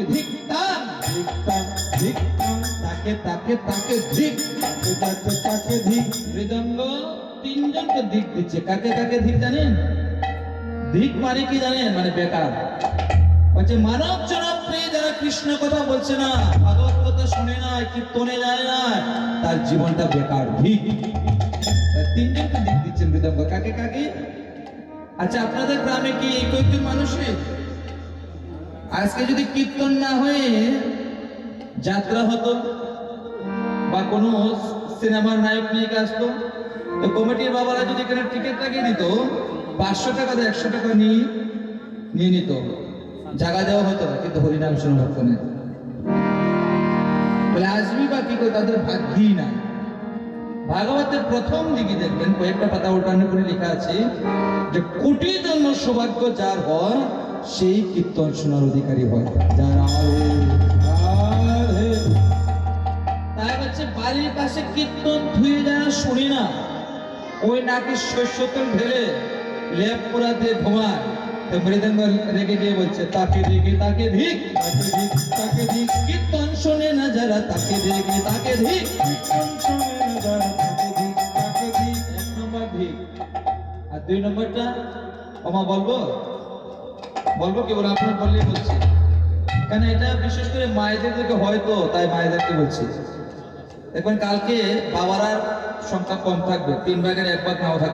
ধিক ধিক তাকে তাকে তাকে ধিক তাকে ধিক তিনজনকে দিক দিচ্ছে কাকে কাকে ধিক জানেন দিক মানে কি জানেন মানে বেকার বলছে মানব জনপ্রিয় যারা কৃষ্ণ কথা বলছে না, ভাগবত কথা শুনে না কীর্তনে যায় না তার জীবনটা বেকার তা তিনজনকে দিক দিচ্ছে মৃদঙ্গ। কাকে কাকে? আচ্ছা আপনাদের গ্রামে কি এই কয়েকজন মানুষের আজকে যদি কীর্তন না হয়ে যাত্রা হতো বা কোনো সিনেমার নায়ক নায়িকা আসতো, তো কমিটির বাবারা যদি এখানে টিকিট লাগিয়ে দিত, পাঁচশো টাকা একশো টাকা নিয়ে নিয়ে নিত। জায়গা দেওয়া হতো না, কিন্তু হরিনাম সংরক্ষণে বলে, আসবি বা কি করে? তাদের ভাগ্যই না। ভাগবতের প্রথম দিকে দেখবেন, কয়েকটা পাতা উল্টানো করে লেখা আছে যে, কোটি জন্ম সৌভাগ্য যার হয় সেই কীর্তন শোনার অধিকারী হয়। যার তাই হচ্ছে, বাড়ির পাশে কীর্তন ধুয়ে যারা শুনি না। ওই নাকি শস্য তেল ঢেলে লেপ পোড়া দিয়ে ঘুমায়। রেগে গিয়ে বলছে, তাকে রেগে, তাকে ধিক তাকে ধিক কীর্তন শোনে না যারা, তাকে রেগে, তাকে ধিক আর দুই নম্বরটা, ওমা বলব? বলব আপনার বললেই বলছি। এটা বিশেষ করে মায়েদের দিকে হয়তো তাই মায়েদেরকে বলছি। দেখবেন কালকে বাবারার সংখ্যা কম থাকবে, তিন ভাগের এক ভাগ নাও